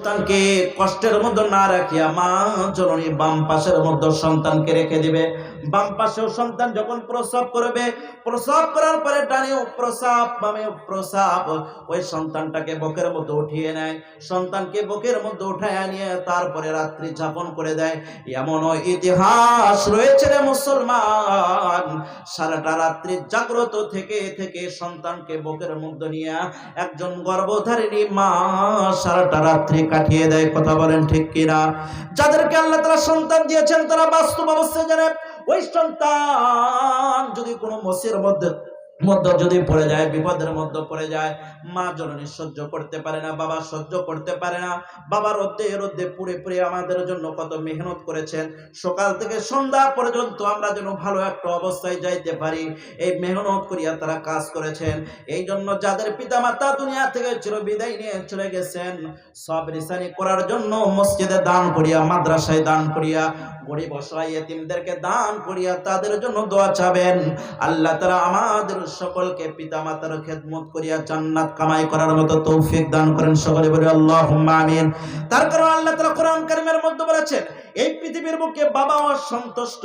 সন্তানকে কষ্টের মধ্যে না রাখিয়া মা জননী বাম পাশের মধ্যে সন্তানকে রেখে দিবে। বাম পাশেও সন্তান যখন প্রসব করবে, প্রসব করার পরে ডানেও প্রসাব বামেও প্রসাব। ওই সন্তানটাকে বকের মধ্যে উঠিয়ে নেয়। সন্তানকে বকের মধ্যে উঠায় নিয়ে তারপরে রাত্রি যাপন করে দেয়। এমন ইতিহাস রয়েছে রে মুসলমান। সারাটা রাত্রি জাগ্রত থেকে থেকে সন্তানকে বকের মধ্যে নিয়ে একজন গর্ভধারিণী মা সারাটা রাত্রি কাটিয়ে দেয়। কথা বলেন ঠিক কিনা? যাদেরকে আল্লাহ তারা সন্তান দিয়েছেন, তারা বাস্তব অবস্থায় জানে ওই সন্তান যদি কোনো মসির মধ্যে মধ্যে যদি পড়ে যায়, বিপদের মধ্যে পড়ে যায়, মা জননী সহ্য করতে পারে না, বাবা সহ্য করতে পারে না, বাবা রোদ্দে রোদ্দে পুড়ে পুড়ে আমাদের জন্য কত মেহনত করেছেন। সকাল থেকে সন্ধ্যা পর্যন্ত আমরা যেন ভালো একটা অবস্থায় যাইতে পারি। এই মেহনত করিয়া তারা কাজ করেছেন। এই জন্য যাদের পিতা মাতা দুনিয়া থেকে চির বিদায় নিয়ে চলে গেছেন, সব রিসানি করার জন্য মসজিদে দান করিয়া, মাদ্রাসায় দান করিয়া গরিব অসহায় এতিমদেরকে দান করিয়া তাদের জন্য দোয়া চাবেন। আল্লাহ তারা আমাদের সকলকে পিতা পিতামাতার খেদমত করিয়া জান্নাত কামাই করার মতো তৌফিক দান করেন। সকলে বলে আল্লাহ আমিন। তার কারণ আল্লাহ তারা কোরআন কারিমের মধ্যে বলেছেন এই পৃথিবীর বুকে বাবা অসন্তুষ্ট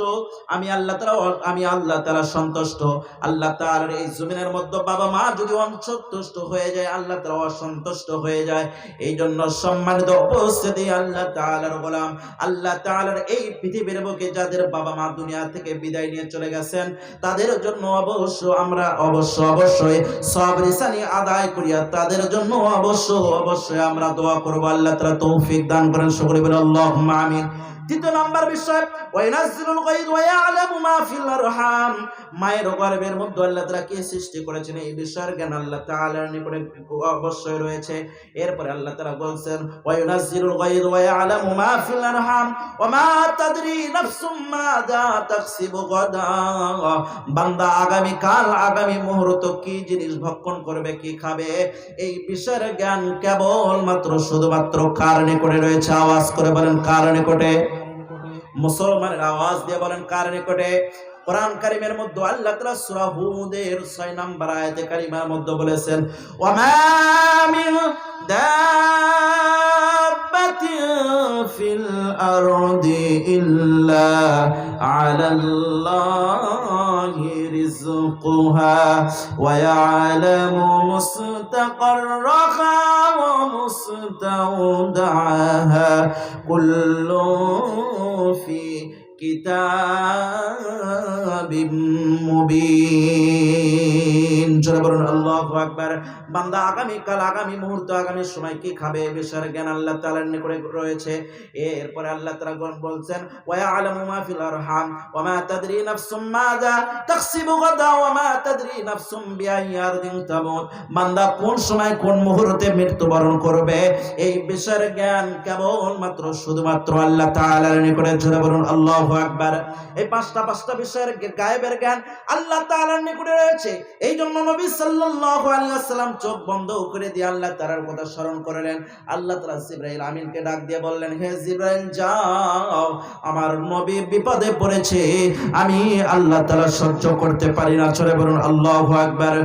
আমি আল্লাহ তারা আমি আল্লাহ তারা সন্তুষ্ট। আল্লাহ তাআলার এই জমিনের মধ্যে বাবা মা যদি অসন্তুষ্ট হয়ে যায়, আল্লাহ তারা অসন্তুষ্ট হয়ে যায়। এই জন্য সম্মানিত উপস্থিতি, আল্লাহ তাআলার গোলাম, আল্লাহ তাআলার এই পৃথিবীর বুকে যাদের বাবা মা দুনিয়া থেকে বিদায় নিয়ে চলে গেছেন, তাদের জন্য অবশ্য আমরা অবশ্য অবশ্যই সব রিসানি আদায় করিয়া তাদের জন্য অবশ্য অবশ্যই আমরা দোয়া করব। আল্লাহ তাআলা তৌফিক দান করেন সকলে বলে আল্লাহুম্মা আমিন। দ্বিতীয় নাম্বার বিষয়, ওয়াইনাজ্জিলুল গায়দ ওয়া ইয়ালামু মা মায়ের গর্ভের মধ্যে আল্লাহ তাআলা কি সৃষ্টি করেছেন? এই বিষয়ের জ্ঞান আল্লাহ তাআলার নিকটে অবশ্যই রয়েছে। এরপরে আল্লাহ তাআলা বলছেন, ওয়াইনাজ্জিলুল গায়দ ওয়া ইয়ালামু মা ফিল আরহাম। ওয়া মা তাদরি নাফসুম মাযা তাকসিবু গাদা। বান্দা আগামী কাল, আগামী মুহূর্ত কি জিনিস ভক্ষণ করবে, কি খাবে? এই বিষয়ের জ্ঞান কেবল মাত্র শুধুমাত্র কার নিকটে রয়েছে? আওয়াজ করে বলেন কারণে নিকটে? মুসলমানের আওয়াজ দিয়ে বলেন কার নিকটে? কোরআন কারিমের মধ্যে আল্লাহ তাআলা সূরা হুদের 6 নম্বর আয়াতে কারিমার মধ্যে বলেছেন ওয়া মা মিন ফিল আরদি ইল্লা আলাল্লাহি। الله رزقها ويعلم مستقرها ومستودعها. كل في كتاب مبين. জোরে বলুন, আল্লাহু আকবার। বান্দা আগামী কাল আগামী মুহূর্ত, আগামী সময় কি খাবে? বিষয়ের জ্ঞান আল্লাহ তাআলার নিকটে রয়েছে। এরপরে আল্লাহ তাআলা বলছেন ওয়া মা ফিল আরহাম ওয়া মা তাদরি নাফসুম মাযা তাকসিবু গাদা ওয়া মা তাদরি নাফসুম আরদিন তামুত। বান্দা কোন সময়, কোন মুহূর্তে মৃত্যুবরণ করবে? এই বিষয়ের জ্ঞান কেবল মাত্র শুধুমাত্র আল্লাহ তাআলার নিকটে। জোরে বলুন, আল্লাহু আকবার। এই পাঁচটা পাঁচটা বিষয়ের গায়েবের জ্ঞান আল্লাহ তাআলার নিকটে রয়েছে। এই জন্য নবী ওয়াসাল্লাম চোখ বন্ধ করে দিয়ে আল্লাহ তাআলার কথা স্মরণ করলেন। আল্লাহ তাআলা জিবরাইল আমিনকে ডাক দিয়ে বললেন, হে জিবরাইল, যাও। আমার নবী বিপদে পড়েছে। আমি আল্লাহ তাআলা সহ্য করতে পারি না। চলে বলুন, আল্লাহু আকবার।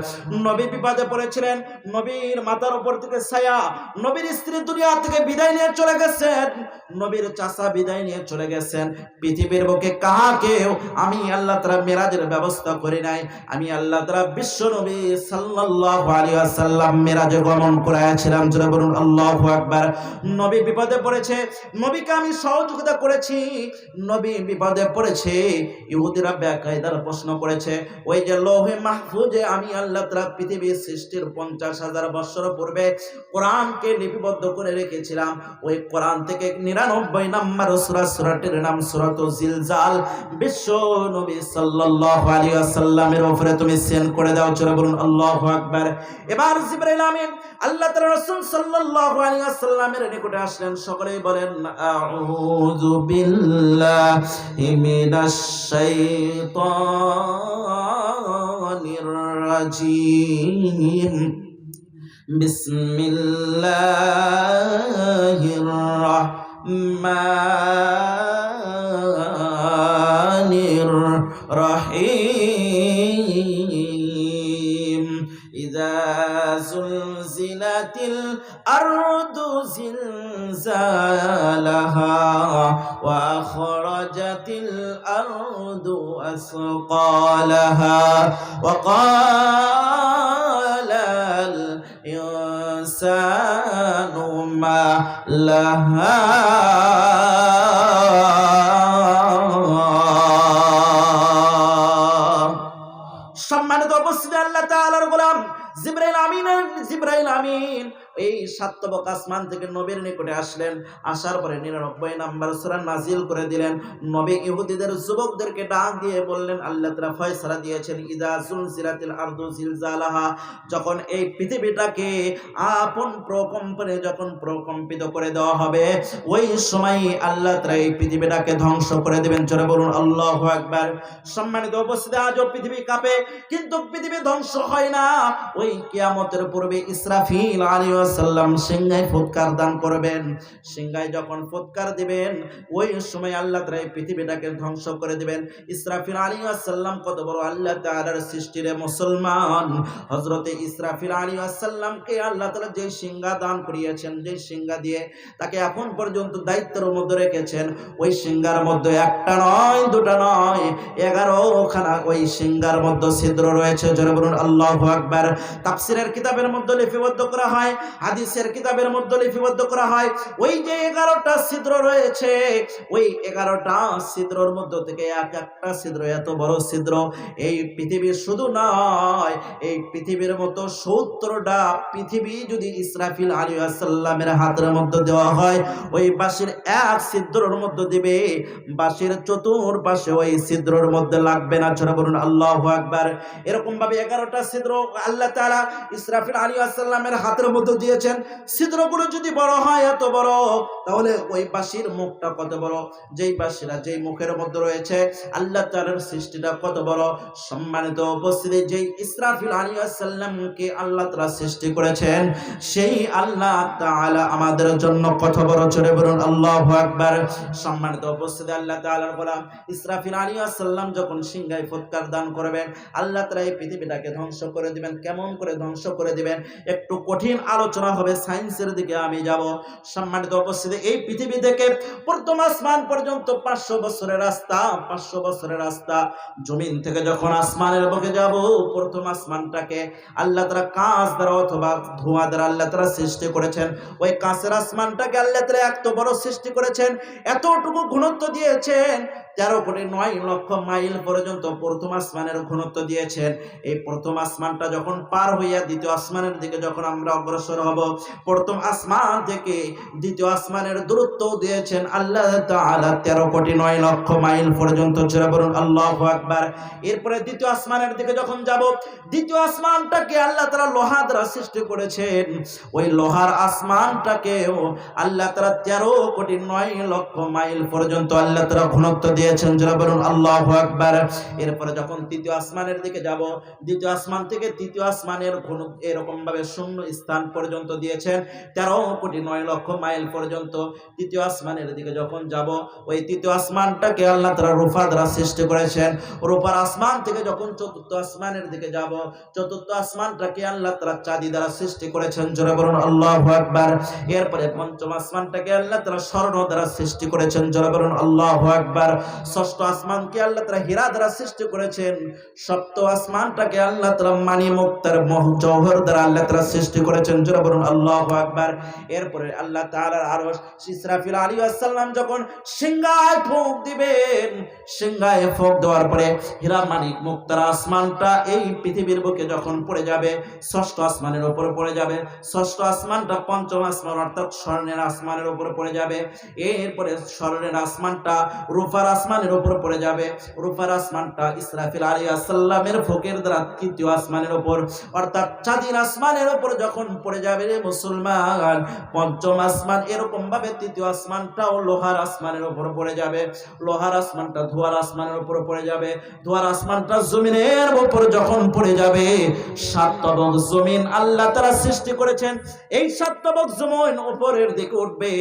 নবী বিপদে পড়েছিলেন। নবীর মাথার উপর থেকে ছায়া নবীর স্ত্রী দুনিয়া থেকে বিদায় নিয়ে চলে গেছেন। নবীর চাচা বিদায় নিয়ে চলে গেছেন। পৃথিবীর বুকে কাহাকেও আমি আল্লাহ তারা মেরাজের ব্যবস্থা করি নাই। আমি আল্লাহ তারা বিশ্ব নবী সাল্লাল্লাহু আলাইহি ওয়াসাল্লাম মেরাজে গমন করাইছিলাম জোরে বলুন, আল্লাহু আকবার। নবী বিপদে পড়েছে, নবীকে আমি সহযোগিতা করেছি। নবী বিপদে পড়েছে ইহুদিরা বেকায়দার প্রশ্ন করেছে, ওই যে লৌহে মাহফুজে আমি আল্লাহ তারা পৃথিবীর সৃষ্টির পঞ্চাশ হাজার বছর পূর্বে কোরআনকে লিপিবদ্ধ করে রেখেছিলাম। ওই কোরআন থেকে নিরানব্বই নাম্বার সুরা, সুরাটির নাম সুরাত জিলজাল। বিশ্ব নবী সাল্লাল্লাহু আলাইহি ওয়াসাল্লামের উপরে তুমি সেন্ড করে দাও চলে বলুন, আল্লাহ আকবার। এবার জিব্রাইল আমিন আল্লাহ তাআলা রাসূল সাল্লাল্লাহু আলাইহি ওয়াসাল্লামের নিকটে আসলেন, সকলেই বলেন, আউযু বিল্লাহি মিনাশ শাইতানির রাজিম। বিসমিল্লাহির রাহমান الأرض زلزالها وأخرجت الأرض أثقالها وقال الإنسان ما لها আমিন জিব্রাইল আমিন। এই সাতবক আসমান থেকে নবীর নিকটে আসলেন। আসার পরে নিরানব্বই নাম্বার সূরা নাজিল করে দিলেন। নবী ইহুদিদের যুবকদেরকে ডাক দিয়ে বললেন, আল্লাহ তাআলা ফয়সালা দিয়েছেন, ইদা জুলজিলাতিল আরদু জিলজালাহা। যখন এই পৃথিবীটাকে আপন প্রকম্পনে যখন প্রকম্পিত করে দেওয়া হবে, ওই সময় আল্লাহ তাআলা এই পৃথিবীটাকে ধ্বংস করে দেবেন। চলে বলুন, আল্লাহ একবার সম্মানিত উপস্থিতি, আজও পৃথিবী কাঁপে, কিন্তু পৃথিবী ধ্বংস হয় না। ওই কিয়ামতের পূর্বে ইসরাফিল আলাইহিস সালাম সিংহায় ফুৎকার দান করবেন। সিংহায় যখন ফুৎকার দিবেন, ওই সময় আল্লাহ এই পৃথিবীটাকে ধ্বংস করে দিবেন। ইসরাফিল আলাইহিস সালাম কত বড় আল্লাহ তাআলার সৃষ্টির মুসলমান। হযরতে ইসরাফিল আলাইহিস সালামকে আল্লাহ তাআলা যে সিংহা দান করিয়েছেন, যে সিংহা দিয়ে তাকে এখন পর্যন্ত দায়িত্বের মধ্যে রেখেছেন, ওই সিংহার মধ্যে একটা নয়, দুটা নয় এগারো খানা ওই সিংহার মধ্যে ছিদ্র রয়েছে। জোরে বলুন, আল্লাহু আকবার। তাফসিরের কিতাবের মধ্যে লিপিবদ্ধ করা হয় হাদিসের কিতাবের মধ্যে লিপিবদ্ধ করা হয়। ওই যে এগারোটা ছিদ্র রয়েছে, ওই এগারোটা ছিদ্রর মধ্য থেকে এক একটা ছিদ্র, এত বড় ছিদ্র, এই পৃথিবীর শুধু নয়, এই পৃথিবীর মতো সত্তরটা পৃথিবী যদি ইসরাফিল আলী আসাল্লামের হাতের মধ্যে দেওয়া হয়, ওই বাঁশির এক ছিদ্রর মধ্যে দিবে, বাঁশির চতুর্পাশে ওই ছিদ্রর মধ্যে লাগবে না। ছোট বলুন, আল্লাহ আকবার। এরকম ভাবে এগারোটা ছিদ্র আল্লাহ তাআলা ইসরাফিল আলী আসাল্লামের হাতের মধ্যে দিয়েছেন। ছিদ্রগুলো যদি বড় হয় এত বড়, তাহলে ওই বাঁশির মুখটা কত বড়? যেই বাঁশিরা যেই মুখের মধ্যে রয়েছে, আল্লাহ তাআলার সৃষ্টিটা কত বড়? সম্মানিত উপস্থিতি, যেই ইসরাফিল আলী আসাল্লামকে আল্লাহ তাআলা সৃষ্টি করেছেন, সেই আল্লাহ তাআলা আমাদের জন্য কত বড়? চলে বলুন, আল্লাহু আকবার। সম্মানিত উপস্থিতি, আল্লাহ তাআলার গোলাম ইসরাফিল আলী আসাল্লাম যখন সিংহায় ফুৎকার দান করবেন, আল্লাহ তাআলা এই পৃথিবীটাকে ধ্বংস করে দিবেন, কেমন করে ধ্বংস করে দিবেন? একটু কঠিন আলোচনা হবে, সায়েন্সের দিকে আমি যাব। সম্মানিত উপস্থিতি, এই পৃথিবী থেকে প্রথম আসমান পর্যন্ত পাঁচশো বছরের রাস্তা, পাঁচশো বছরের রাস্তা। জমিন থেকে যখন আসমানের বুকে যাব, প্রথম আসমানটাকে আল্লাহ তারা কাঁচ দ্বারা অথবা ধোঁয়া দ্বারা আল্লাহ তারা সৃষ্টি করেছেন। ওই কাঁচের আসমানটাকে আল্লাহ তারা এত বড় সৃষ্টি করেছেন, এতটুকু ঘনত্ব দিয়েছেন তেরো কোটি নয় লক্ষ মাইল পর্যন্ত প্রথম আসমানের ঘনত্ব দিয়েছেন। এই প্রথম আসমানটা যখন পার হইয়া দ্বিতীয় আসমানের দিকে যখন আমরা অগ্রসর হব, প্রথম আসমান থেকে দ্বিতীয় আসমানের দূরত্ব দিয়েছেন আল্লাহ তাআলা তেরো কোটি নয় লক্ষ মাইল পর্যন্ত। বলুন, আল্লাহ আকবার। এরপরে দ্বিতীয় আসমানের দিকে যখন যাব, দ্বিতীয় আসমানটাকে আল্লাহ তারা লোহা দ্বারা সৃষ্টি করেছেন। ওই লোহার আসমানটাকেও আল্লাহ তারা তেরো কোটি নয় লক্ষ মাইল পর্যন্ত আল্লাহ তারা ঘনত্ব দিয়েছেন যারা বলুন, আল্লাহ আকবার। এরপরে যখন তৃতীয় আসমানের দিকে যাব, দ্বিতীয় আসমান থেকে তৃতীয় আসমানের ঘন এরকম ভাবে শূন্য স্থান পর্যন্ত দিয়েছেন, তেরো কোটি নয় লক্ষ মাইল পর্যন্ত। তৃতীয় আসমানের দিকে যখন যাব, ওই তৃতীয় আসমানটাকে আল্লাহ তারা রূপা দ্বারা সৃষ্টি করেছেন। রূপার আসমান থেকে যখন চতুর্থ আসমানের দিকে যাব, চতুর্থ আসমানটাকে আল্লাহ তারা চাঁদি দ্বারা সৃষ্টি করেছেন, জোরে বলুন, আল্লাহ আকবার। এরপরে পঞ্চম আসমানটাকে আল্লাহ তারা স্বর্ণ দ্বারা সৃষ্টি করেছেন, জোরে বলুন, আল্লাহ আকবার। ষষ্ঠ আসমানকে আল্লাহ তারা হীরা দ্বারা সৃষ্টি করেছেন। সপ্ত আসমানটাকে আল্লাহ তারা মানি মুক্তার মহ জৌহর দ্বারা আল্লাহ তারা সৃষ্টি করেছেন। জোরে বলুন, আল্লাহ আকবার। এরপরে আল্লাহ তাআলার আরশ ইসরাফিল আলী আসসালাম যখন সিংহায় ফুঁক দিবেন, সিংহায় ফুঁক দেওয়ার পরে হীরা মানিক মুক্তার আসমানটা এই পৃথিবীর বুকে যখন পড়ে যাবে, ষষ্ঠ আসমানের উপরে পড়ে যাবে, ষষ্ঠ আসমানটা পঞ্চম আসমান অর্থাৎ স্বর্ণের আসমানের উপরে পড়ে যাবে। এরপরে স্বর্ণের আসমানটা রূপার আসমানের উপর পড়ে যাবে। রূপার আসমানটা ইসরাফিল আলী আসাল্লামের ফোকের দ্বারা তৃতীয় আসমানের উপর। অর্থাৎ চাঁদির আসমানের উপর যখন পড়ে যাবে রে মুসলমান, পঞ্চম আসমান এরকম ভাবে তৃতীয় আসমানটাও লোহার আসমানের উপর পড়ে যাবে। লোহার আসমানটা ধোয়ার আসমানের উপর পড়ে যাবে। ধোয়ার আসমানটা জমিনের উপর যখন পড়ে যাবে সাত তবক জমিন আল্লাহ তারা সৃষ্টি করেছেন। এই সাত তবক জমিন উপরের দিকে উঠবে।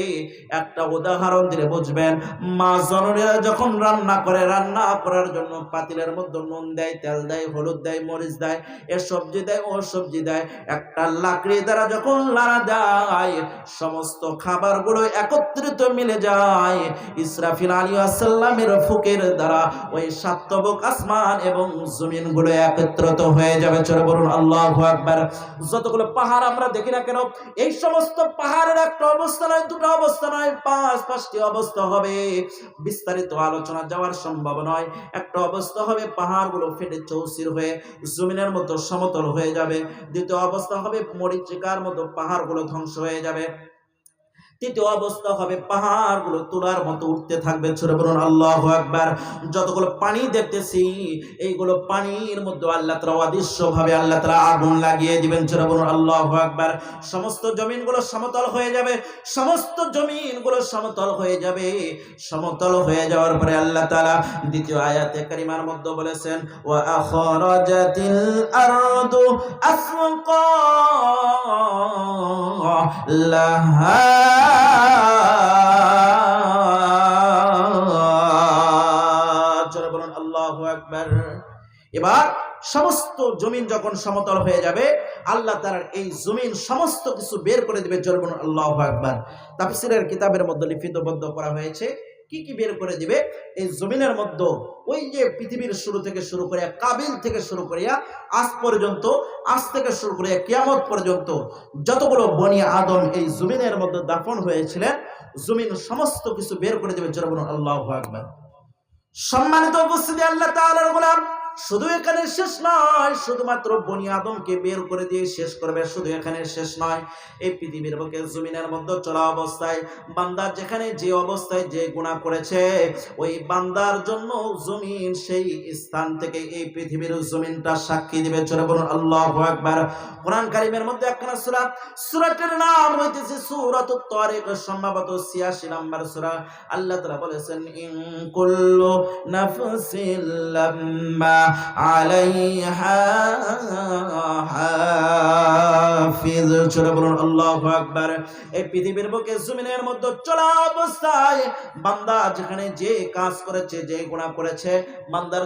একটা উদাহরণ দিলে বুঝবেন, মা জননীরা যখন যখন রান্না করে, রান্না করার জন্য পাতিলের মধ্যে নুন দেয়, তেল দেয়, হলুদ দেয়, মরিচ দেয়, এ সবজি দেয়, ও সবজি দেয়। একটা লাকড়ি দ্বারা যখন লাড়া যায়, সমস্ত খাবারগুলো একত্রিত মিলে যায়। ইসরাফিল আলী আসাল্লামের ফুকের দ্বারা ওই সাতবক আসমান এবং জমিনগুলো একত্রিত হয়ে যাবে। চলে বলুন, আল্লাহ একবার যতগুলো পাহাড় আমরা দেখি না কেন, এই সমস্ত পাহাড়ের একটা অবস্থা নয়, দুটো অবস্থা নয়, পাঁচ, পাঁচটি অবস্থা হবে। বিস্তারিত আলোচনা যাওয়ার সম্ভব নয়। একটা অবস্থা হবে, পাহাড়গুলো ফেটে চৌচির হয়ে জমিনের মতো সমতল হয়ে যাবে। দ্বিতীয় অবস্থা হবে মরিচিকার মতো পাহাড়গুলো ধ্বংস হয়ে যাবে। তৃতীয় অবস্থা হবে পাহাড়গুলো তোলার মতো উঠতে থাকবে। ছোট বলুন, আল্লাহ একবার যতগুলো পানি দেখতেছি, এইগুলো পানির মধ্যে আল্লাহ তালা অদৃশ্য ভাবে আল্লাহ তালা আগুন লাগিয়ে দিবেন। ছোট বলুন, আল্লাহ একবার সমস্ত জমিনগুলো সমতল হয়ে যাবে, সমস্ত জমিনগুলো সমতল হয়ে যাবে। সমতল হয়ে যাওয়ার পরে আল্লাহ তালা দ্বিতীয় আয়াতে কারিমার মধ্যে বলেছেন ও আখরাজাতিল আরদু আসকা লাহা এবার সমস্ত জমিন যখন সমতল হয়ে যাবে, আল্লাহ তার এই জমিন সমস্ত কিছু বের করে দেবে জরবন আল্লাহ একবার তাফসীরের কিতাবের মধ্যে লিপিতবদ্ধ করা হয়েছে। কি কি বের করে দিবে? এই জমিনের মধ্যে, ওই যে পৃথিবীর শুরু থেকে শুরু করিয়া, কাবিল থেকে শুরু করিয়া, আজ পর্যন্ত, আজ থেকে শুরু করিয়া, কিয়ামত পর্যন্ত যতগুলো বনি আদম এই জমিনের মধ্যে দাফন হয়েছিলেন জমিন সমস্ত কিছু বের করে দেবে জরবন আল্লাহ আকবর। সম্মানিত উপস্থিতি, আল্লাহ তাআলার গোলাম শুধু এখানে শেষ নয়, শুধুমাত্র বনি আদমকে বের করে দিয়ে শেষ করবে, শুধু এখানে শেষ নয়। এই পৃথিবীর বুকে, জমিনের মধ্যে চলা অবস্থায়, বান্দা যেখানে যে অবস্থায় যে গুণা করেছে, ওই বান্দার জন্য জমিন সেই স্থান থেকে এই পৃথিবীর জমিনটা সাক্ষী দিবে। চলে বলুন, আল্লাহ একবার কোরআন কারিমের মধ্যে একখানা সূরা, সূরাটির নাম হইতেছে সূরাতুত তারিক সম্ভবত 86 নাম্বার সূরা। আল্লাহ তাআলা বলেছেন, ইন কুল্লু নাফসিল লাম্মা আলাইহা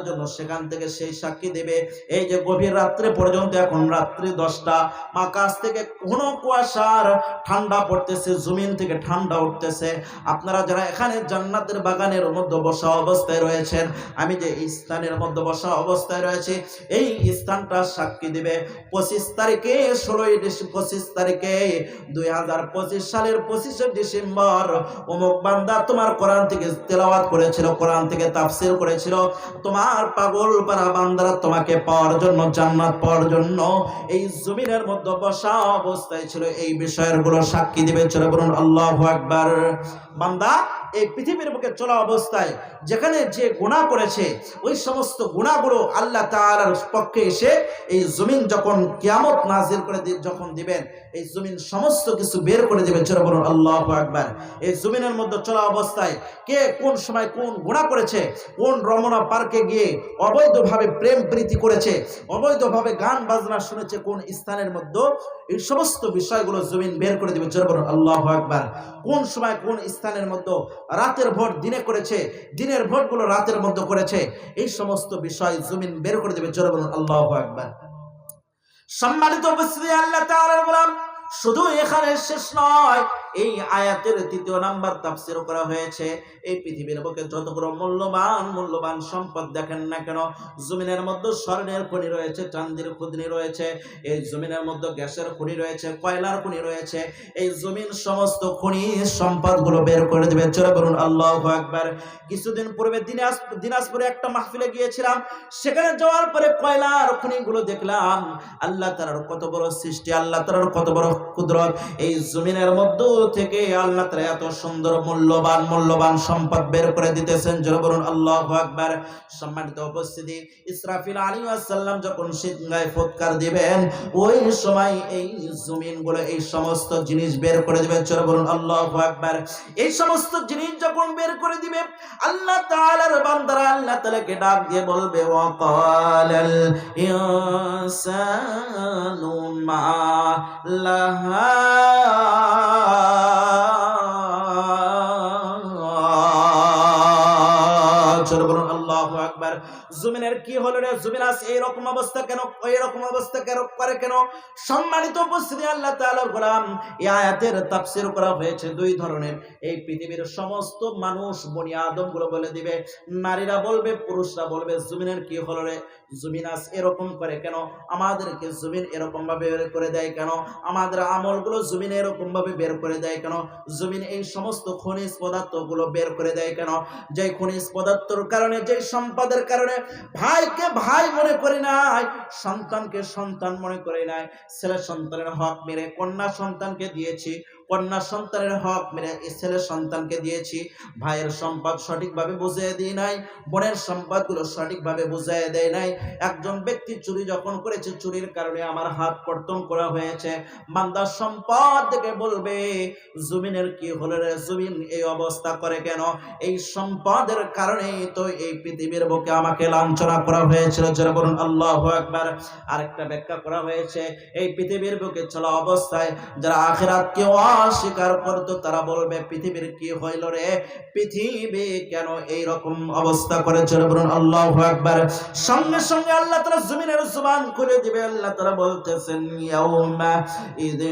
জন্য সেখান থেকে সেই সাক্ষী দেবে। এই যে গভীর রাত্রে পর্যন্ত, এখন রাত্রি দশটা থেকে কুয়াশার ঠান্ডা পড়তেছে, জমিন থেকে ঠান্ডা উঠতেছে। আপনারা যারা এখানে জান্নাতের বাগানের মধ্যে বসা অবস্থায় রয়েছেন, আমি যে স্থানের মধ্যে বসা অবস্থায় রয়েছে, এই স্থানটা সাক্ষী দিবে। পঁচিশ তারিখে ষোলোই পঁচিশ তারিখে, দুই হাজার পঁচিশ সালের পঁচিশে ডিসেম্বর, অমুক বান্দা তোমার কোরআন থেকে তেলাওয়াত করেছিল, কোরআন থেকে তাফসির করেছিল। তোমার পাগল পারা বান্দারা তোমাকে পাওয়ার জন্য, জান্নাত পাওয়ার জন্য এই জমিনের মধ্যে বসা অবস্থায় ছিল। এই বিষয়েরগুলো সাক্ষী দিবে চলে বলুন, আল্লাহ আকবার। বান্দা এই পৃথিবীর বুকে চলা অবস্থায় যেখানে যে গুণা করেছে, ওই সমস্ত গুণাগুলো আল্লাহ তাআলার পক্ষে এসে এই জমিন যখন কিয়ামত নাজিল করে যখন দিবেন, এই জমিন সমস্ত কিছু বের করে দেবে চলে বলুন, আল্লাহ আকবার। এই জমিনের মধ্যে চলা অবস্থায় কে কোন সময় কোন গুণা করেছে, কোন রমনা পার্কে গিয়ে অবৈধভাবে প্রেম প্রীতি করেছে, অবৈধভাবে গান বাজনা শুনেছে, কোন স্থানের মধ্যে এই সমস্ত বিষয়গুলো জমিন বের করে দেবে। জোর বলুন, আল্লাহ আকবার। কোন সময় কোন স্থানের মধ্যে রাতের ভোট দিনে করেছে, দিনের ভোটগুলো রাতের মধ্যে করেছে, এই সমস্ত বিষয় জমিন বের করে দিবে। জোর বলুন, আল্লাহ আকবার। সম্মানিত আল্লাহ গোলাম, শুধু এখানে শেষ নয় এই আয়াতের তৃতীয় নাম্বার তাফসির করা হয়েছে। এই পৃথিবীর বুকে যতগুলো মূল্যবান মূল্যবান সম্পদ দেখেন না কেন, জমিনের মধ্যে স্বর্ণের খনি রয়েছে চান্দির খুদনি রয়েছে, এই জমিনের মধ্যে গ্যাসের খনি রয়েছে, কয়লার খনি রয়েছে, এই জমিন সমস্ত খনি সম্পদগুলো বের করে দেবে চলে বলুন, আল্লাহ একবার কিছুদিন পূর্বে দিনাজ, দিনাজপুরে একটা মাহফিলে গিয়েছিলাম, সেখানে যাওয়ার পরে কয়লার খনিগুলো দেখলাম। আল্লাহ তাআলার কত বড় সৃষ্টি, আল্লাহ তাআলার কত বড় কুদরত, এই জমিনের মধ্য থেকে আল্লাহ তাআলা এত সুন্দর, মূল্যবান মূল্যবান সম্পদ বের করে দিতেছেন। জোরে বলুন, আল্লাহু আকবার। সম্মানিত উপস্থিতি, ইসরাফিল আলাইহিস সালাম যখন সিংহায় ফুৎকার দিবেন, ওই সময় এই জমিনগুলো, এই সমস্ত জিনিস বের করে দিবে জোরে বলুন, আল্লাহু আকবার। এই সমস্ত জিনিস যখন বের করে দিবে, আল্লাহ তাআলার বান্দারা আল্লাহ তাআলাকে ডাক দিয়ে বলবে, ওয়াকালাল ইনসানু মা লাহা জোরে বলুন আল্লাহু আকবার। জমিনের কি হলো রে অবস্থা কেন? অবস্থা কেন? করে কেন? সম্মানিত উপস্থিতি, আল্লাহ তাআলার গোলাম। এই আয়াতের তাফসীর করা হয়েছে দুই ধরনের। এই পৃথিবীর সমস্ত মানুষ বনি আদমগুলো বলে দিবে, নারীরা বলবে, পুরুষরা বলবে, জমিনের কি হলো রে? এরকম করে কেন? আমাদেরকে জমিন এরকম ভাবে বের করে দেয় কেন? আমাদের আমলগুলো জমিন এরকম ভাবে বের করে দেয় কেন? জমিন এই সমস্ত খনিজ পদার্থগুলো বের করে দেয় কেন? যে খনিজ পদার্থর কারণে যে সম্পদের কারণে ভাইকে ভাই মনে করে নাই, সন্তানকে সন্তান মনে করে নাই। ছেলে সন্তানের হক মেরে কন্যা সন্তানকে দিয়েছি কন্যা সন্তানের হক মেরে এই ছেলে সন্তানকে দিয়েছি। ভাইয়ের সম্পদ সঠিকভাবে বুঝিয়ে দিই নাই, বোনের সম্পদগুলো সঠিকভাবে বুঝিয়ে দেয় নাই। একজন ব্যক্তি চুরি যখন করেছে, চুরির কারণে আমার হাত কর্তন করা হয়েছে। বান্দার সম্পদ দেখে বলবে, জমিনের কি হলো রে? জমিন এই অবস্থা করে কেন? এই সম্পদের কারণেই তো এই পৃথিবীর বুকে আমাকে লাঞ্ছনা করা হয়েছিল। যারা বলুন, আল্লাহ একবার আরেকটা ব্যাখ্যা করা হয়েছে, এই পৃথিবীর বুকে চলা অবস্থায় যারা আখেরাতকে অস্বীকার করতো তারা বলবে, পৃথিবীর কি হইল রে? পৃথিবী কেন এই রকম অবস্থা করেছে বলুন, আল্লাহ একবার সঙ্গে সঙ্গে আল্লাহ তারা জমিনের জবান করে দিবে। আল্লাহ তারা বলতেছেন, ইয়াউমা ইদ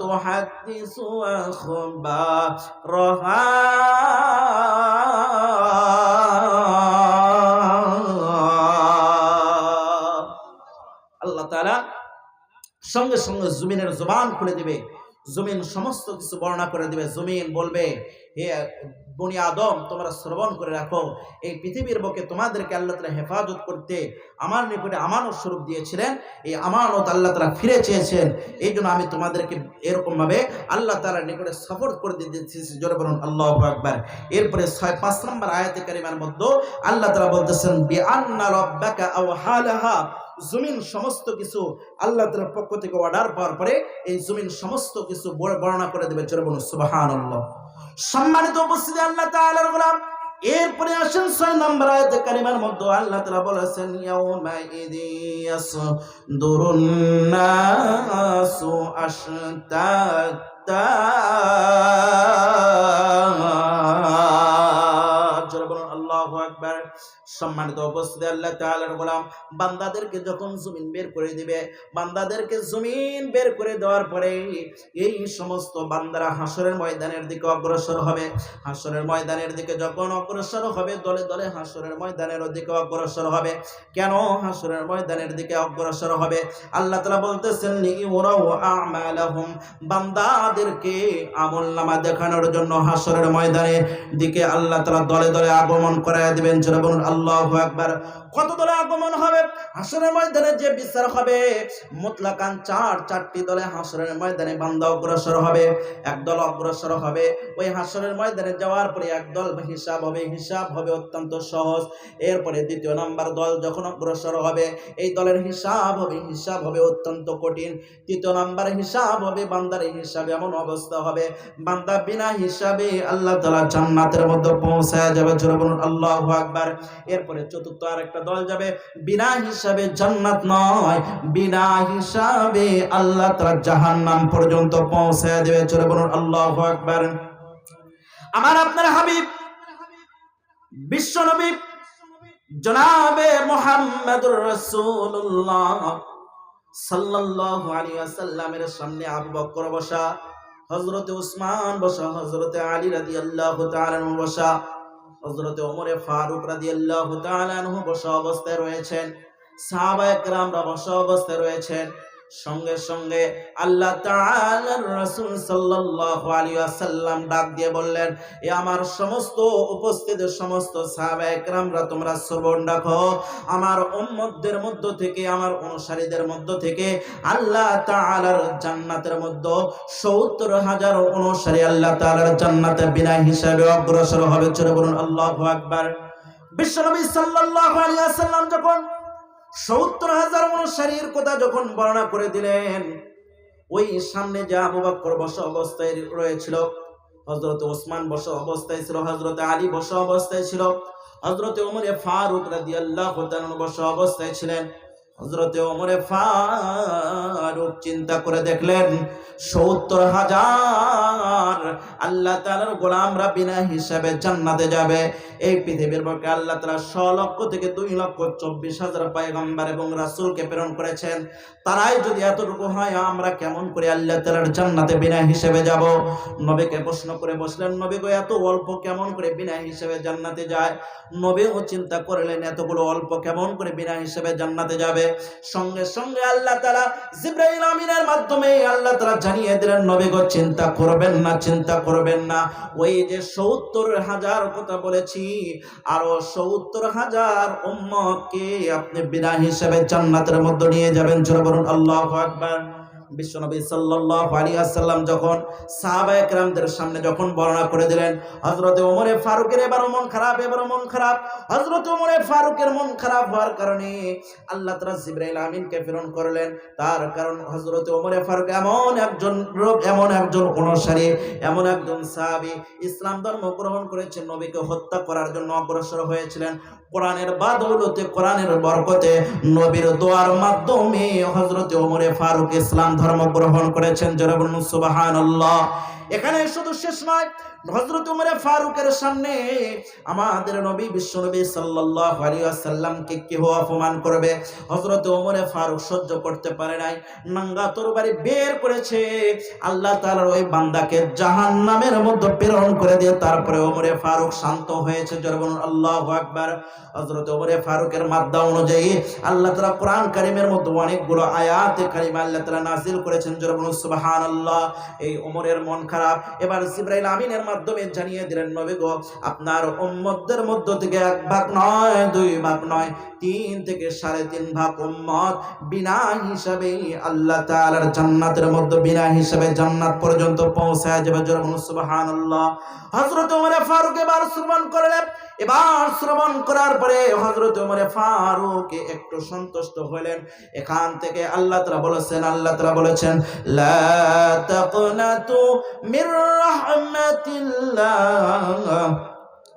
তুহাদ্দিসু আখবারহা আল্লাহ তাআলা সঙ্গে সঙ্গে জমিনের জবান খুলে দিবে। জমিন সমস্ত কিছু বর্ণনা করে দিবে। জমিন বলবে, হে বনি আদম, তোমরা শ্রবণ করে রাখো। এই পৃথিবীর বুকে তোমাদেরকে আল্লাহ তালা হেফাজত করতে আমার নিকটে আমানত স্বরূপ দিয়েছিলেন। এই আমানত আল্লাহ তালা ফিরে চেয়েছেন। এই জন্য আমি তোমাদেরকে এরকমভাবে আল্লাহ তালার নিকটে সাপোর্ট করে দিতেছি। জোরে বলুন, আল্লাহ আকবার। এরপরে ছয়, পাঁচ নম্বর আয়াতে কারিমার মধ্যে আল্লাহ তালা বলতেছেন বি আন্না রব্বাকা আও জমিন সমস্ত কিছু আল্লাহ তালার পক্ষ থেকে অর্ডার পাওয়ার পরে এই জমিন সমস্ত কিছু বর্ণনা করে দেবে চলে বলুন সুবাহান সম্মানিত উপস্থিতি, আল্লাহ গোলাম। এরপরে আসেন ছয় নম্বর আয়াতে কারিমার মধ্যে আল্লাহ তাআলা বলেছেন আল্লাহু আকবার। সম্মানিত উপস্থিতি, আল্লাহ তাআলার গোলাম। বান্দাদেরকে যখন জমিন বের করে দিবে, বান্দাদেরকে জমিন বের করে দেওয়ার পরে এই সমস্ত বান্দারা হাসরের ময়দানের দিকে অগ্রসর হবে। হাসরের ময়দানের দিকে যখন অগ্রসর হবে, দলে দলে হাসরের ময়দানের দিকে অগ্রসর হবে। কেন হাসরের ময়দানের দিকে অগ্রসর হবে? আল্লাহ তাআলা বলতেছেন আমালাহুম। বান্দাদেরকে আমলনামা দেখানোর জন্য হাসরের ময়দানের দিকে আল্লাহ তাআলা দলে দলে আগমন করায় দিবেন। জোরে বলুন আল্লাহু আকবার। কত দলে আগমন হবে? হাসরের ময়দানে যে বিচার হবে, মুতলাকান চার, চারটি দলে হাসরের ময়দানে বান্দা অগ্রসর হবে একদল অগ্রসর হবে। ওই হাসরের ময়দানে যাওয়ার পরে একদল হিসাব হবে হিসাব হবে অত্যন্ত সহজ। এরপরে দ্বিতীয় নাম্বার দল যখন অগ্রসর হবে, এই দলের হিসাব হবে হিসাব হবে অত্যন্ত কঠিন। তৃতীয় নাম্বার হিসাব হবে, বান্দার হিসাবে এমন অবস্থা হবে। বান্দা বিনা হিসাবে আল্লাহ তালা জান্নাতের মধ্যে পৌঁছায় যাবে। জোরে বলুন, আল্লাহ আকবার। এরপরে চতুর্থ আর একটা দল যাবে। বিনা হিসাবে জান্নাত নয়। বিনা হিসাবে আল্লাহ তালা জাহান্নাম পর্যন্ত পৌঁছায় দেবে। জোরে বলুন, আল্লাহ আকবার। আমার আপনার হাবিব, বিশ্ব নবী, জনাবে মোহাম্মদুর রাসূলুল্লাহ সাল্লাল্লাহু আলাইহি ওয়াসাল্লামের সামনে আবু বকর বসা, হযরতে উসমান বসা, হযরতে আলী রাদিয়াল্লাহু তাআলা বসা হযরতে ওমরে ফারুক রাদিয়াল্লাহু তাআলা আনহু বসা অবস্থায় রয়েছেন। সাহাবায়ে কেরামরা বসা অবস্থায় রয়েছেন। সঙ্গে সঙ্গে আল্লাহ তাআলার রাসূল সাল্লাল্লাহু ডাক দিয়ে বললেন, এ আমার সমস্ত উপস্থিত সমস্ত সাহাবা একরামরা তোমরা শ্রবণ রাখো। আমার উম্মতদের মধ্য থেকে, আমার অনুসারীদের মধ্য থেকে, আল্লাহ তাআলার জান্নাতের মধ্যে সত্তর হাজার অনুসারী আল্লাহ তাআলার জান্নাতে বিনা হিসাবে অগ্রসর হবে। চলে বলুন, আল্লাহু আকবার। বিশ্বনবী সাল্লাল্লাহু আলাইহি ওয়াসাল্লাম যখন সত্তর হাজার অনুসারীর কথা যখন বর্ণনা করে দিলেন, ওই সামনে যা আবু বকর বসা অবস্থায় রয়েছিল হজরত ওসমান বসা অবস্থায় ছিল হজরত আলী বসা অবস্থায় ছিল হজরত ওমরে ফারুক রাদিয়াল্লাহু তাআলা বসা অবস্থায় ছিলেন। হজরতে ওমরে ফারুক চিন্তা করে দেখলেন, সত্তর হাজার আল্লাহ তালার গোলামরা বিনা হিসাবে জান্নাতে যাবে। এই পৃথিবীর বুকে আল্লাহ তালা ছ লক্ষ থেকে দুই লক্ষ চব্বিশ হাজার পায়গম্বার এবং রাসূলকে প্রেরণ করেছেন। তারাই যদি এতটুকু হয়, আমরা কেমন করে আল্লাহ তালার জান্নাতে বিনা হিসেবে যাব? নবীকে প্রশ্ন করে বসলেন, নবী গো, এত অল্প কেমন করে বিনা হিসেবে জান্নাতে যায়? নবীও চিন্তা করলেন, এতগুলো অল্প কেমন করে বিনা হিসেবে জান্নাতে যাবে? সঙ্গে সঙ্গে আল্লাহ তালা জিব্রাইল আমিনের মাধ্যমে আল্লাহ তালা জানিয়ে দিলেন নবীগ চিন্তা করবেন না, চিন্তা করবেন না। ওই যে সত্তর হাজার কথা বলেছি, আরও সত্তর হাজার উম্মকে আপনি বিনা হিসেবে জান্নাতের মধ্যে নিয়ে যাবেন। চলে বলুন, আল্লাহ আকবার। বিশ্বনবী সাল্লাল্লাহু আলাইহি ওয়াসাল্লাম যখন সাহাবায়ে কেরামদের সামনে যখন বর্ণনা করে দিলেন, হযরতে ওমরে ফারুকের এবার মন খারাপ এবার মন খারাপ। হযরতে ওমরে ফারুকের মন খারাপ হওয়ার কারণে আল্লাহ তাআলা জিবরাইল আমিনকে প্রেরণ করলেন। তার কারণ হযরতে ওমরে ফারুক এমন একজন লোক এমন একজন অনুসারী, এমন একজন সাহাবী। ইসলাম ধর্ম গ্রহণ করেছেন, নবীকে হত্যা করার জন্য অগ্রসর হয়েছিলেন। কোরআনের বাদৌলতে, কোরআনের বরকতে নবীর দোয়ার মাধ্যমে হজরতে ওমরে ফারুক ইসলাম ধর্ম গ্রহণ করেছেন। জরাবুল সুবাহান এখানে শুধু শেষ নয়, হযরত উমরে ফারুকের সামনে আমাদের নবী, বিশ্বনবী সাল্লাল্লাহু আলাইহি ওয়াসাল্লামকে কেহ অপমান করবে? হযরত উমরে ফারুক সহ্য করতে পারে নাই, নাঙ্গা তরবারি বের করেছে, আল্লাহ তাআলার ওই বান্দাকে জাহান্নামের মধ্যে প্রেরণ করে দিয়ে তারপরে ওমরে ফারুক শান্ত হয়েছে। বলুন, আল্লাহু আকবার। হযরত ওমরে ফারুকের মাদ্দা অনুযায়ী আল্লাহ তাআলা কোরআন কারীমের মধ্যে অনেকগুলো আয়াত কারিমা আল্লাহ তাআলা নাযিল করেছেন। বলুন, সুবহানাল্লাহ। এই ওমরের মন খারাপ। এবার জিব্রাইল আমিনের মাধ্যমে জানিয়ে দিলেন, নবী গো, আপনার উম্মতদের মধ্য থেকে এক ভাগ নয়, দুই ভাগ নয়। তিন থেকে সাড়ে তিন ভাগ উম্মত বিনা হিসাবে আল্লাহ তাআলার জান্নাতের মধ্যে, বিনা হিসাবে জান্নাত পর্যন্ত পৌঁছায় যাবে জোরে বলুন, সুবহানাল্লাহ। হযরত ওমর ফারুক এবার শ্রবণ করলেন। এবার শ্রবণ করার পরে হযরত ওমর ফারুক একটু সন্তুষ্ট হলেন। এখান থেকে আল্লাহ তাআলা বলেছেন, আল্লাহ তাআলা বলেছেন, লা তাকনাতু মির রাহমাতিল্লাহ।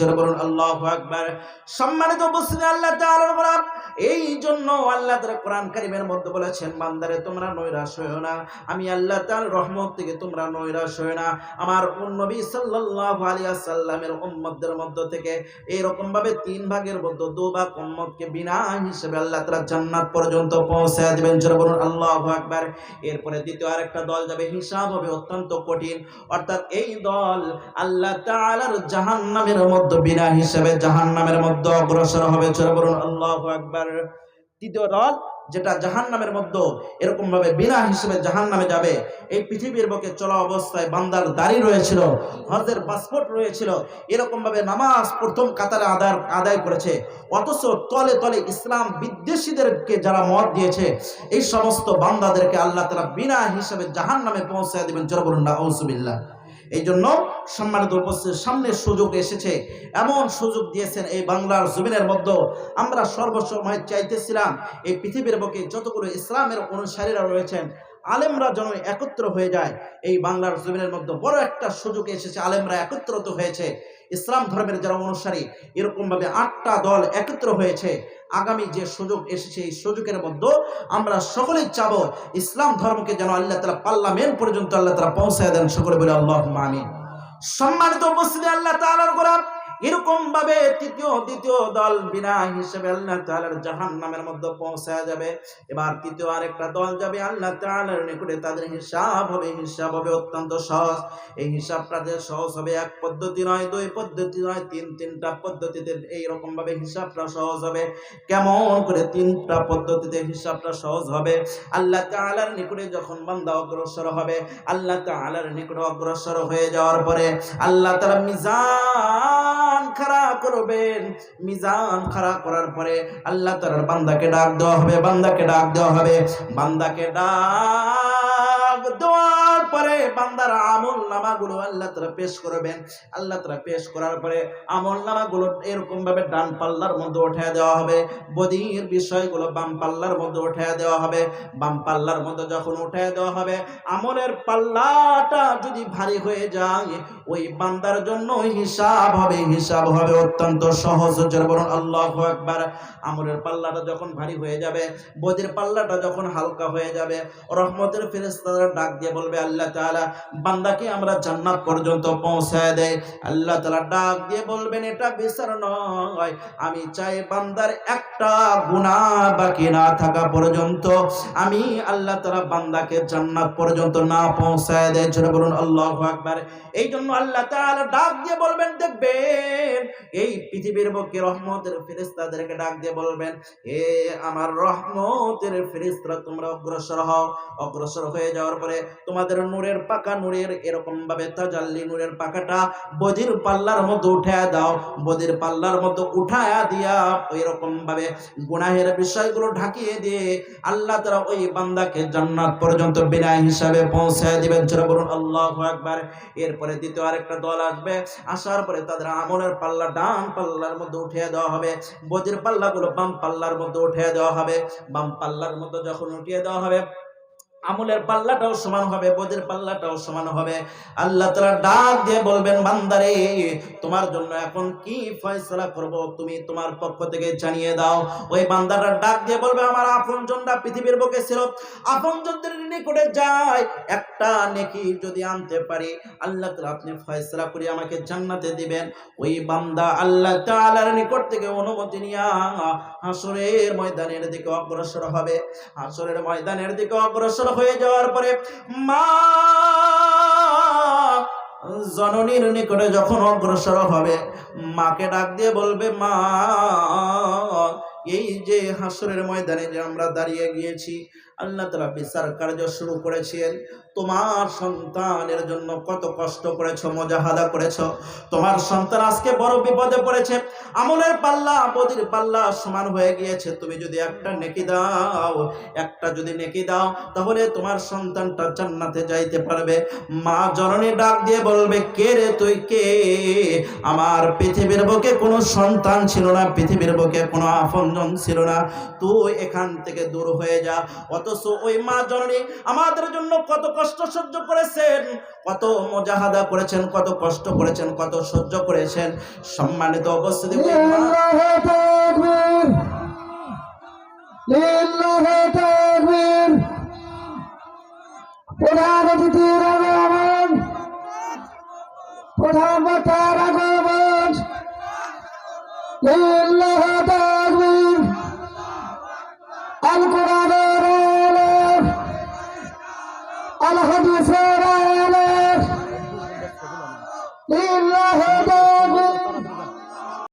জোরে বলুন আল্লাহু আকবার। সম্মানিত উপস্থিতি, আল্লাহ এই জন্য আল্লাহ কোরআন কারীমের মধ্যে বলেছেন, বান্দারে, তোমরা নৈরাশ হইও না। আমি আল্লাহ তাআলার রহমত থেকে তোমরা নৈরাশ হইও না। আমার নবী সাল্লাল্লাহু আলাইহি উম্মতদের মধ্য থেকে এরকম ভাবে তিন ভাগের মধ্যে দু ভাগ উম্মতকে বিনা হিসেবে আল্লাহ তাআলা জান্নাত পর্যন্ত পৌঁছায় দিবেন। জোরে বলুন, আল্লাহু আকবার। এরপরে দ্বিতীয় আরেকটা দল যাবে, হিসাব হবে অত্যন্ত কঠিন। অর্থাৎ এই দল আল্লাহ তাআলার জাহান্নামের মধ্যে বিনা হিসেবে জাহান্নামের মধ্যে অগ্রসর হবে। জোরে বলুন, আল্লাহু আকবার। তৃতীয় দল যেটা জাহান্নামের মধ্যে এরকম ভাবে বিনা হিসেবে জাহান্নামে যাবে। এই পৃথিবীর বুকে চলা অবস্থায় বান্দার দাড়ি রয়েছিল, হজের পাসপোর্ট রয়েছিল এরকম ভাবে নামাজ প্রথম কাতারে আদায় আদায় করেছে। অথচ তলে তলে ইসলাম বিদ্বেষীদেরকে যারা মত দিয়েছে, এই সমস্ত বান্দাদেরকে আল্লাহ তারা বিনা হিসেবে জাহান্নামে পৌঁছায় দেবেন। না ঔসুবিল্লাহ এই জন্য সম্মানিত উপস্থিত সামনে সুযোগ এসেছে। এমন সুযোগ দিয়েছেন এই বাংলার জমিনের মধ্যে। আমরা সর্বসময় চাইতেছিলাম এই পৃথিবীর বুকে যতগুলো ইসলামের অনুসারীরা রয়েছেন আলেমরা যেন একত্র হয়ে যায়, এই বাংলার জমিনের মধ্যে বড় একটা সুযোগ এসেছে, আলেমরা একত্রিত হয়েছে। ইসলাম ধর্মের যারা অনুসারী, এরকমভাবে আটটা দল একত্র হয়েছে। আগামী যে সুযোগ এসেছে, এই সুযোগের মধ্যে আমরা সকলেই চাবো, ইসলাম ধর্মকে যেন আল্লাহ তালা পার্লামেন্ট পর্যন্ত আল্লাহ তালা পৌঁছায় দেন। সকলে বলে আল্লাহ মানি সম্মানিত উপস্থিতি আল্লাহ তালার গোলাপ এরকম ভাবে তৃতীয়, দ্বিতীয় দল বিনা হিসেবে আল্লাহ তাআলার জাহান্নামের মধ্যে পৌঁছায় যাবে। এবার তৃতীয় আরেকটা দল যাবে, আল্লাহ তাআলার নিকটে তাদের হিসাব হবে। হিসাব হবে অত্যন্ত সহজ। এই হিসাবটা যে সহজ হবে এক পদ্ধতি নয়, দুই পদ্ধতি নয়, তিন তিনটা পদ্ধতিতে এইরকম ভাবে হিসাবটা সহজ হবে। কেমন করে তিনটা পদ্ধতিতে হিসাবটা সহজ হবে? আল্লাহ তাআলার নিকটে যখন বান্দা অগ্রসর হবে, আল্লাহ তাআলার নিকটে অগ্রসর হয়ে যাওয়ার পরে আল্লাহ তাআলা মিজান খাড়া করবেন। মিজান খারাপ করার পরে আল্লাহ তালার বান্দাকে ডাক দেওয়া হবে, বান্দাকে ডাক দেওয়া হবে। বান্দাকে ডাক দেওয়ার পরে বান্দার আমল নামাগুলো আল্লাহ তারা পেশ করবেন। আল্লাহ তারা পেশ করার পরে আমল নামাগুলো এরকম ভাবে ডান পাল্লার মধ্যে উঠে দেওয়া হবে। বদির বিষয়গুলো বাম পাল্লার মধ্যে উঠে দেওয়া হবে। বাম পাল্লার মধ্যে যখন উঠে দেওয়া হবে, আমলের পাল্লাটা যদি ভারী হয়ে যায়, ওই বান্দার জন্য হিসাব হবে হিসাব হবে অত্যন্ত সহজ। বলুন, আল্লাহ একবার আমলের পাল্লাটা যখন ভারী হয়ে যাবে, বদির পাল্লাটা যখন হালকা হয়ে যাবে, রহমতের ফেরেস্তারা ডাক দিয়ে বলবে, আল্লাহ তাআলা বান্দাকে আমরা জান্নাত পর্যন্ত পৌঁছায় দেয়। আল্লাহ তাআলা ডাক দিয়ে বলবেন, এটা বিচার নয়। আমি চাই বান্দার একটা গুনাহ বাকি না থাকা পর্যন্ত। আমি আল্লাহ তাআলা বান্দাকে জান্নাত পর্যন্ত না পৌঁছায় দেয়। জোরে বলুন, আল্লাহু আকবার। এই জন্য আল্লাহ তাআলা ডাক দিয়ে বলবেন, দেখবেন, এই পৃথিবীর বুকে রহমতের ফেরেশতাদেরকে ডাক দিয়ে বলবেন, এ আমার রহমতের ফেরেশতারা তোমরা অগ্রসর হও। অগ্রসর হয়ে যাওয়ার পরে তোমাদের নূরের পাকা নূরের এরকম ভাবে তাজাল্লি নূরের পাকাটা বদির পাল্লার মধ্যে উঠায়া দাও, বদির পাল্লার মধ্যে উঠায়া দিয়া এরকম ভাবে গুনাহের বিষয়গুলো ঢাকিয়ে দিয়ে আল্লাহ তারা ওই বান্দাকে জান্নাত পর্যন্ত বিনা হিসাবে পৌঁছায় দিবেন। জোরে বলুন, আল্লাহু আকবার। এরপরে দ্বিতীয় আরেকটা দল আসবে, আসার পরে তাদের আমলের পাল্লা ডান পাল্লার মধ্যে উঠিয়ে দেওয়া হবে, বদির পাল্লাগুলো বাম পাল্লার মধ্যে উঠিয়ে দেওয়া হবে, বাম পাল্লার মধ্যে যখন উঠিয়ে দেওয়া হবে আমলের পাল্লাটাও সমান হবে বদির পাল্লাটাও সমান হবে। আল্লাহ তারা ডাক দিয়ে বলবেন, বান্দারে, তোমার জন্য এখন কি ফয়সলা করব তুমি তোমার পক্ষ থেকে জানিয়ে দাও। ওই বান্দাটা ডাক দিয়ে বলবে, আমার আপন জনরা পৃথিবীর বুকে ছিল আপন জনদের নিকটে যায়, একটা নেকি যদি আনতে পারি, আল্লাহ তালা আপনি ফয়সলা করে আমাকে জান্নাতে দিবেন। ওই বান্দা আল্লাহ তাআলার নিকট থেকে অনুমতি নিয়ে হাসরের ময়দানের দিকে অগ্রসর হবে। হাসরের ময়দানের দিকে অগ্রসর হয়ে যাওয়ার পরে মা জননীর নিকটে যখন অগ্রসর হবে, মাকে ডাক দিয়ে বলবে, মা, এই যে হাসরের ময়দানে যে আমরা দাঁড়িয়ে গিয়েছি, আল্লাহ তালা বিচার কার্য শুরু করেছেন। তোমার সন্তানের জন্য কত কষ্ট করেছ, মজাহাদা করেছ। তোমার সন্তান আজকে বড় বিপদে পড়েছে, আমলের পাল্লা, বদির পাল্লা সমান হয়ে গিয়েছে। তুমি যদি একটা নেকি দাও, একটা যদি নেকি দাও, তাহলে তোমার সন্তানটা জান্নাতে যাইতে পারবে। মা জননী ডাক দিয়ে বলবে, কে রে তুই? কে? আমার পৃথিবীর বুকে কোনো সন্তান ছিল না, পৃথিবীর বুকে কোনো আপনজন ছিল না। তুই এখান থেকে দূর হয়ে যা। অথচ ওই মা জননী আমাদের জন্য কত কষ্ট সহ্য করেছেন, কত মজাহাদা করেছেন, কত কষ্ট করেছেন, কত সহ্য করেছেন। সম্মানিত অবস্থিতি প্রধান অতিথির Arroba!